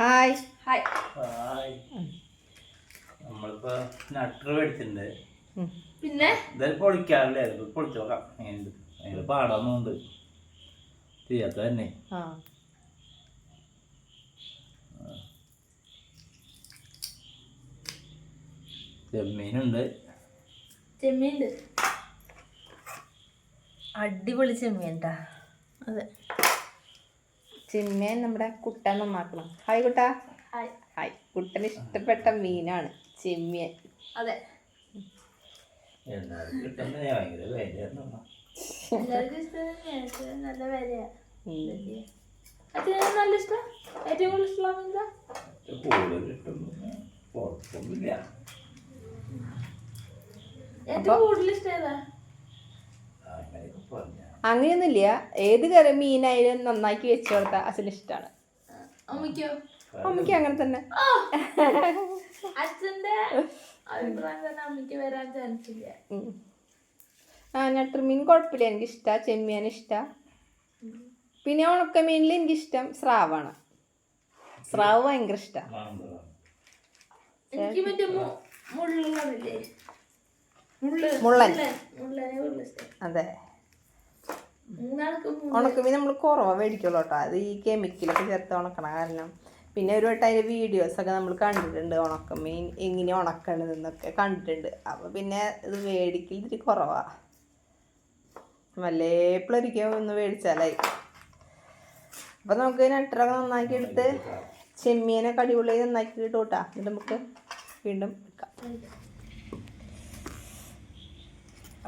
Hi hi hi നമ്മളിപ്പോ നട്ടർ മേടിച്ചിട്ടുണ്ട്. പിന്നെ? ഇതായാലും പൊളിക്കാറില്ലേ? പൊളിച്ചു നോക്കാം അതിന് പാടാന്നുണ്ട് ചെയ്യാത്ത തന്നെ. ചെമ്മീനുണ്ട്. ചെമ്മീനുണ്ട്. അടിപൊളി ചെമ്മീൻ അതെ. ചെമ്മീൻ നമ്മുടെ കുട്ടൻ നന്നാക്കണം. ഹായ് കുട്ട. ഹായ് ഹായ് കുട്ടന് ഇഷ്ടപ്പെട്ട മീനാണ് ചിമ്മിയൻ അതെ. നല്ല ഇഷ്ടം? ഏറ്റവും കൂടുതൽ എന്താ? ഏറ്റവും കൂടുതൽ ഇഷ്ടം ഏതാ? അങ്ങനെയൊന്നുമില്ല. ഏത് കറി മീനായാലും നന്നാക്കി വെച്ച് കൊടുത്താൽ അച്ഛന് ഇഷ്ടമാണ് അമ്മയ്ക്കോ? അങ്ങനെ തന്നെ! അച്ഛന്റെ അഭിപ്രായം തന്നെ അമ്മയ്ക്ക് വരാൻ ചാൻസ് ഇല്ല. ഉം. ആ ഞട്ടുമീൻ കുഴപ്പമില്ല. എനിക്ക് ഇഷ്ടമാണ് ചെമ്മീൻ ഇഷ്ടമാണ് പിന്നെ ഉണക്കമീനിൽ എനിക്കിഷ്ടം സ്രാവാണ്. സ്രാവ് ഭയങ്കര ഇഷ്ടമാണ് എനിക്ക് മറ്റേ മുള്ളൻ. അതെ. ഉണക്കമീൻ നമ്മൾ കുറവാണ് മേടിക്കുള്ളൂ കേട്ടോ. അത് ഈ കെമിക്കലൊക്കെ ചേർത്ത് ഉണക്കണ കാരണം. പിന്നെ ഒരു വട്ടം അതിന്റെ വീഡിയോസൊക്കെ നമ്മൾ കണ്ടിട്ടുണ്ട് ഉണക്കമീൻ എങ്ങനെ ഉണക്കണതെന്നൊക്കെ കണ്ടിട്ടുണ്ട്. അപ്പോൾ പിന്നെ ഇത് മേടിക്കൽ ഇത്തിരി കുറവാണ് വല്ലേപ്പിളൊരിക്കും ഒന്ന് മേടിച്ചാലായി. അപ്പോൾ നമുക്ക് നട്ടറൊക്കെ നന്നാക്കി എടുത്ത് ചെമ്മീനൊക്കെ അടിപൊളിയായി നന്നാക്കി കിട്ടും കേട്ടോ. എന്നിട്ട് നമുക്ക് വീണ്ടും എടുക്കാം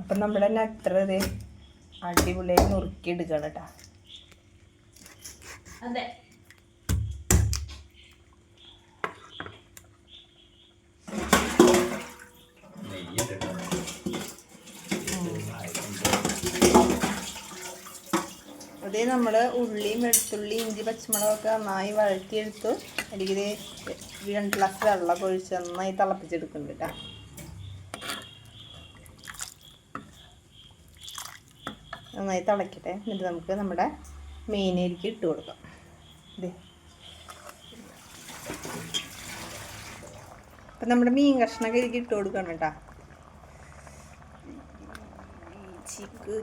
അപ്പം നമ്മുടെ നട്ടർ ഇത് അടിപൊളിയായി നുറുക്കി എടുക്കണം കേട്ടോ അതെ. അതേ നമ്മൾ ഉള്ളിയും വെളുത്തുള്ളി ഇഞ്ചി പച്ചമുളകൊക്കെ നന്നായി വഴറ്റിയെടുത്തു. അല്ലെങ്കിൽ രണ്ട് ഗ്ലാസ് വെള്ളമൊക്കെ ഒഴിച്ച് നന്നായി തിളപ്പിച്ചെടുക്കുന്നുണ്ട് കേട്ടോ നന്നായി തിളക്കട്ടെ. എന്നിട്ട് നമുക്ക് നമ്മുടെ മീനിലേക്ക് ഇട്ട് കൊടുക്കാം. ഇതേ അപ്പം നമ്മുടെ മീൻ കഷ്ണമൊക്കെ ഇതിലേക്ക് ഇട്ട് കൊടുക്കണം കേട്ടോ. ചിക്ക്.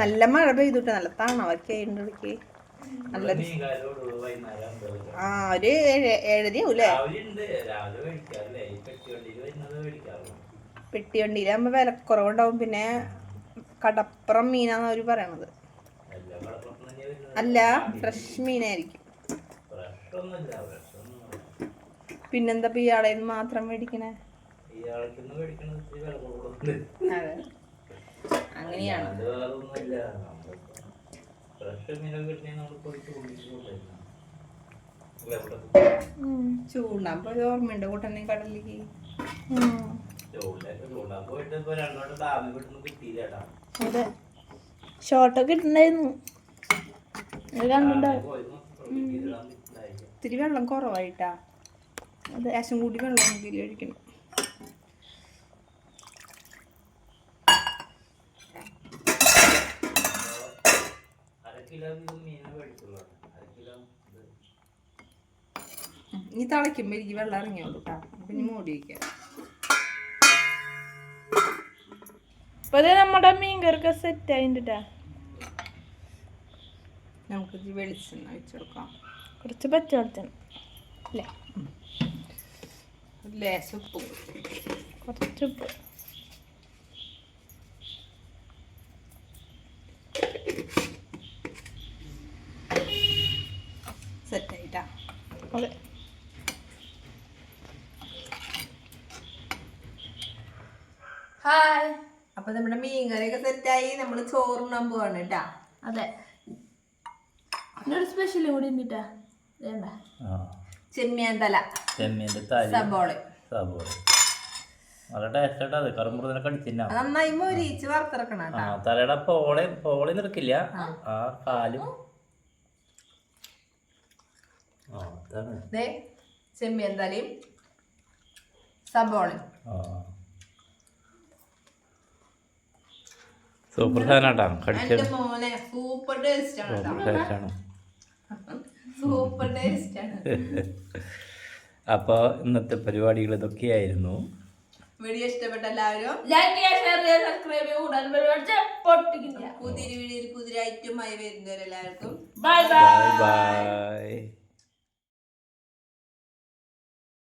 നല്ല മഴ പെയ്തിട്ട്. നല്ല തണവൊക്കെ ഇടയ്ക്ക്. നല്ല ആ ഒരു ഏഴരയാവൂലേ ഏഴര ആവൂലേ രാവിലെ ഉണ്ട്. രാവിലെ മേടിക്കാറില്ലേ. ഈ പെട്ടി വണ്ടിയിലാകുമ്പോ വരുന്നത് മേടിക്കാറുള്ളൂ. വിലക്കുറവുണ്ടാവും. പിന്നെ കടപ്പുറം മീനാന്ന് അവർ പറയണത്. അല്ല ഫ്രഷ് മീനായിരിക്കും. പിന്നെന്താ ഇപ്പം ഇയാളെ മാത്രം മേടിക്കണേ? അതെ. അങ്ങനെയാണ്. കൊണ്ടുവരണം ചൂണ്ടാകുമ്പോൾ ഓർമ്മയുണ്ട് കൂട്ടനെ കടലിലേക്ക്? ചൂണ്ടാൻ പോയിട്ട് രണ്ടോട്ട് ഡാമിൽ വിട്ടൊന്നും കിട്ടിയില്ല അതെ. ഷോർട്ടൊക്കെ ഇട്ടുണ്ടായിരുന്നു അത് കണ്ടിട്ടുണ്ടാവും. ഇത്തിരി വെള്ളം കുറവായിട്ടാ. അത് ഏശം കൂടി വെള്ളം ഇതിൽ ഒഴിക്കണം. ഇനി തിളയ്ക്കുമ്പോൾ എനിക്ക് വെള്ളം ഇറങ്ങിയോളൂ കേട്ടോ അപ്പം ഇനി മൂടി വയ്ക്കാം അപ്പൊ ഇത് നമ്മുടെ മീൻകറിക്ക് സെറ്റ് ആയിട്ടാ നമുക്ക് വെളിച്ചെണ്ണ വെച്ച് കൊടുക്കാം. കുറച്ച് പച്ച വെളിച്ചെണ്ണ അല്ലേ ലേശം ഉപ്പും. കുറച്ച് ഉപ്പ്. സെറ്റായിട്ടാ അതെ ഹായ് അപ്പൊ നമ്മുടെ മീൻകറിയൊക്കെ സെറ്റായി നമ്മൾ ചോറുണ്ണാൻ പോവാണ് കേട്ടാ. അതെ. ഒരു സ്പെഷ്യൽ കൂടി വേണ്ട. ആ. ചെമ്മിയാൻ തല. ചെമ്മീന്റെ തലി സബോൾ. സബോള. നല്ല ടേസ്റ്റ് അത്. കറുമ്പുറത്തിനെ കടിച്ചിന്നാ നന്നായി മൊരിച്ച് വറുത്തിറക്കണം ആ കേട്ടാ തലയുടെ പോളെ പോളി നിൽക്കില്ല ആ. കാലും. ആ അതാണ്. ദേ ചെമ്മിയാൻ തലയും സബോളയും. സൂപ്പർ സാധനം കേട്ടോ കടിച്ച മോനെ സൂപ്പർ ടേസ്റ്റാണ് സൂപ്പർ ടേസ്റ്റ് ആണ്. സൂപ്പർ ടേസ്റ്റ് ആണ്. അപ്പോൾ ഇന്നത്തെ പരിപാടികൾ ഇതൊക്കെയായിരുന്നു. വീഡിയോ ഇഷ്ടപ്പെട്ട എല്ലാവരും ലൈക്ക് ചെയ്യുക ഷെയർ ചെയ്യുക സബ്സ്ക്രൈബ് ചെയ്യുക ഉടൻ പരിപാടി പൊട്ടിക്കില്ല. പുതിയൊരു വീഡിയോയിൽ പുതിയ ഐറ്റമായി വരുന്നവരെല്ലാവർക്കും ബൈ ബൈ